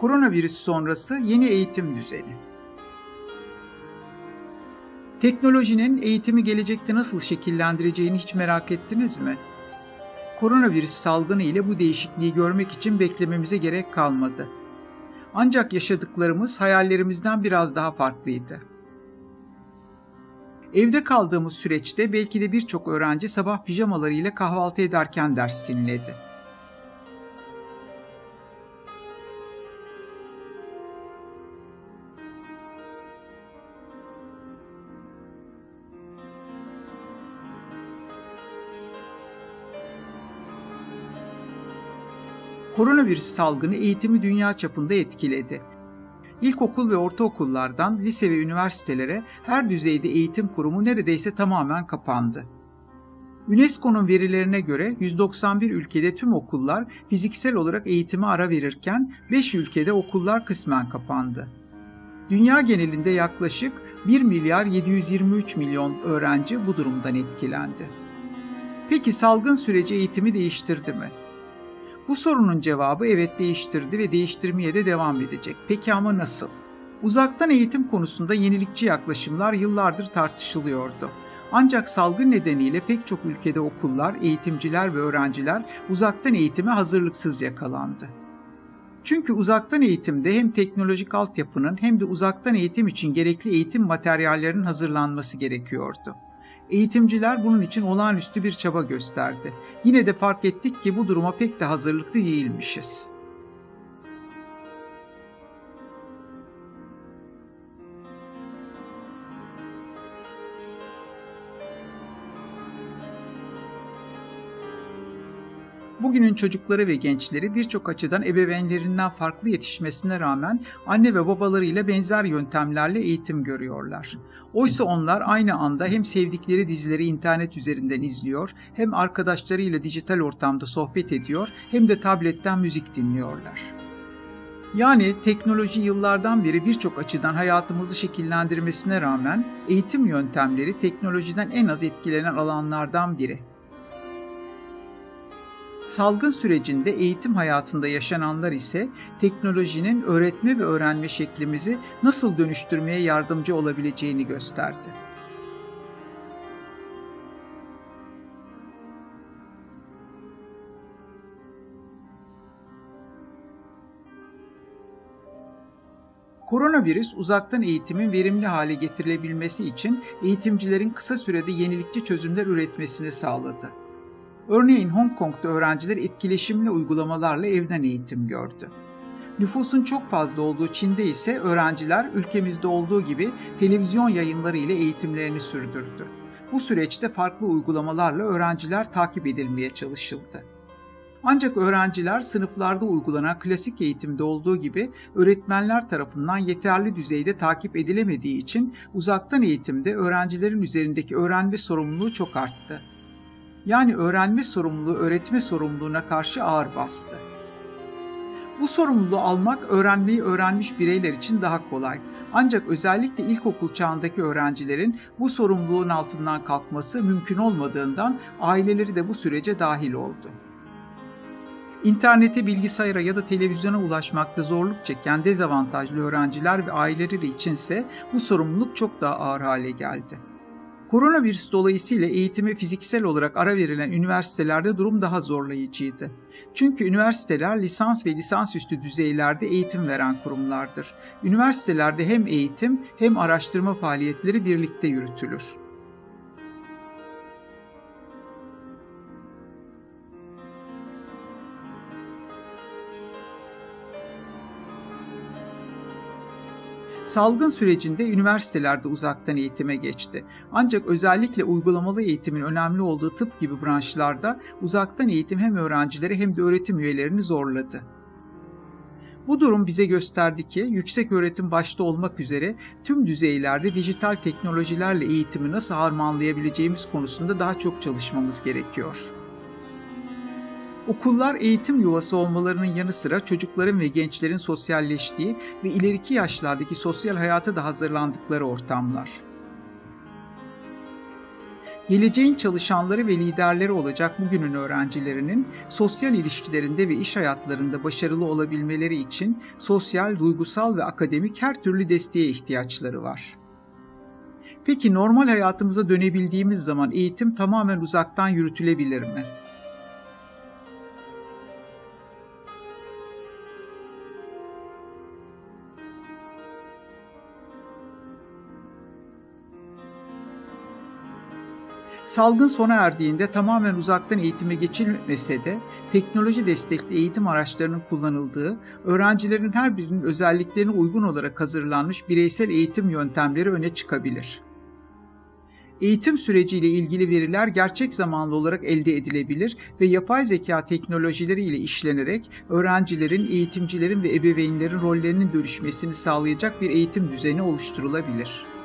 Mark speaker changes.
Speaker 1: Koronavirüs sonrası yeni eğitim düzeni. Teknolojinin eğitimi gelecekte nasıl şekillendireceğini hiç merak ettiniz mi? Koronavirüs salgını ile bu değişikliği görmek için beklememize gerek kalmadı. Ancak yaşadıklarımız hayallerimizden biraz daha farklıydı. Evde kaldığımız süreçte belki de birçok öğrenci sabah pijamalarıyla kahvaltı ederken ders dinledi. Koronavirüs salgını eğitimi dünya çapında etkiledi. İlkokul ve ortaokullardan lise ve üniversitelere her düzeyde eğitim kurumu neredeyse tamamen kapandı. UNESCO'nun verilerine göre 191 ülkede tüm okullar fiziksel olarak eğitime ara verirken 5 ülkede okullar kısmen kapandı. Dünya genelinde yaklaşık 1 milyar 723 milyon öğrenci bu durumdan etkilendi. Peki salgın süreci eğitimi değiştirdi mi? Bu sorunun cevabı evet değiştirdi ve değiştirmeye de devam edecek. Peki ama nasıl? Uzaktan eğitim konusunda yenilikçi yaklaşımlar yıllardır tartışılıyordu. Ancak salgın nedeniyle pek çok ülkede okullar, eğitimciler ve öğrenciler uzaktan eğitime hazırlıksız yakalandı. Çünkü uzaktan eğitimde hem teknolojik altyapının hem de uzaktan eğitim için gerekli eğitim materyallerinin hazırlanması gerekiyordu. Eğitimciler bunun için olağanüstü bir çaba gösterdi. Yine de fark ettik ki bu duruma pek de hazırlıklı değilmişiz. Bugünün çocukları ve gençleri birçok açıdan ebeveynlerinden farklı yetişmesine rağmen anne ve babalarıyla benzer yöntemlerle eğitim görüyorlar. Oysa onlar aynı anda hem sevdikleri dizileri internet üzerinden izliyor, hem arkadaşlarıyla dijital ortamda sohbet ediyor, hem de tabletten müzik dinliyorlar. Yani teknoloji yıllardan beri birçok açıdan hayatımızı şekillendirmesine rağmen eğitim yöntemleri teknolojiden en az etkilenen alanlardan biri. Salgın sürecinde eğitim hayatında yaşananlar ise teknolojinin öğretme ve öğrenme şeklimizi nasıl dönüştürmeye yardımcı olabileceğini gösterdi. Koronavirüs uzaktan eğitimin verimli hale getirilebilmesi için eğitimcilerin kısa sürede yenilikçi çözümler üretmesini sağladı. Örneğin Hong Kong'da öğrenciler etkileşimli uygulamalarla evden eğitim gördü. Nüfusun çok fazla olduğu Çin'de ise öğrenciler ülkemizde olduğu gibi televizyon yayınları ile eğitimlerini sürdürdü. Bu süreçte farklı uygulamalarla öğrenciler takip edilmeye çalışıldı. Ancak öğrenciler sınıflarda uygulanan klasik eğitimde olduğu gibi öğretmenler tarafından yeterli düzeyde takip edilemediği için uzaktan eğitimde öğrencilerin üzerindeki öğrenme sorumluluğu çok arttı yani öğrenme sorumluluğu öğretme sorumluluğuna karşı ağır bastı. Bu sorumluluğu almak öğrenmeyi öğrenmiş bireyler için daha kolay. Ancak özellikle ilkokul çağındaki öğrencilerin bu sorumluluğun altından kalkması mümkün olmadığından aileleri de bu sürece dahil oldu. İnternete, bilgisayara ya da televizyona ulaşmakta zorluk çeken dezavantajlı öğrenciler ve aileleri içinse bu sorumluluk çok daha ağır hale geldi. Koronavirüs dolayısıyla eğitime fiziksel olarak ara verilen üniversitelerde durum daha zorlayıcıydı. Çünkü üniversiteler lisans ve lisansüstü düzeylerde eğitim veren kurumlardır. Üniversitelerde hem eğitim hem araştırma faaliyetleri birlikte yürütülür. Salgın sürecinde üniversitelerde uzaktan eğitime geçti. Ancak özellikle uygulamalı eğitimin önemli olduğu tıp gibi branşlarda uzaktan eğitim hem öğrencileri hem de öğretim üyelerini zorladı. Bu durum bize gösterdi ki yüksek öğretim başta olmak üzere tüm düzeylerde dijital teknolojilerle eğitimi nasıl harmanlayabileceğimiz konusunda daha çok çalışmamız gerekiyor. Okullar eğitim yuvası olmalarının yanı sıra çocukların ve gençlerin sosyalleştiği ve ileriki yaşlardaki sosyal hayata da hazırlandıkları ortamlar. Geleceğin çalışanları ve liderleri olacak bugünün öğrencilerinin sosyal ilişkilerinde ve iş hayatlarında başarılı olabilmeleri için sosyal, duygusal ve akademik her türlü desteğe ihtiyaçları var. Peki normal hayatımıza dönebildiğimiz zaman eğitim tamamen uzaktan yürütülebilir mi? Salgın sona erdiğinde tamamen uzaktan eğitime geçilmese de teknoloji destekli eğitim araçlarının kullanıldığı, öğrencilerin her birinin özelliklerine uygun olarak hazırlanmış bireysel eğitim yöntemleri öne çıkabilir. Eğitim süreciyle ilgili veriler gerçek zamanlı olarak elde edilebilir ve yapay zeka teknolojileri ile işlenerek öğrencilerin, eğitimcilerin ve ebeveynlerin rollerinin dönüşmesini sağlayacak bir eğitim düzeni oluşturulabilir.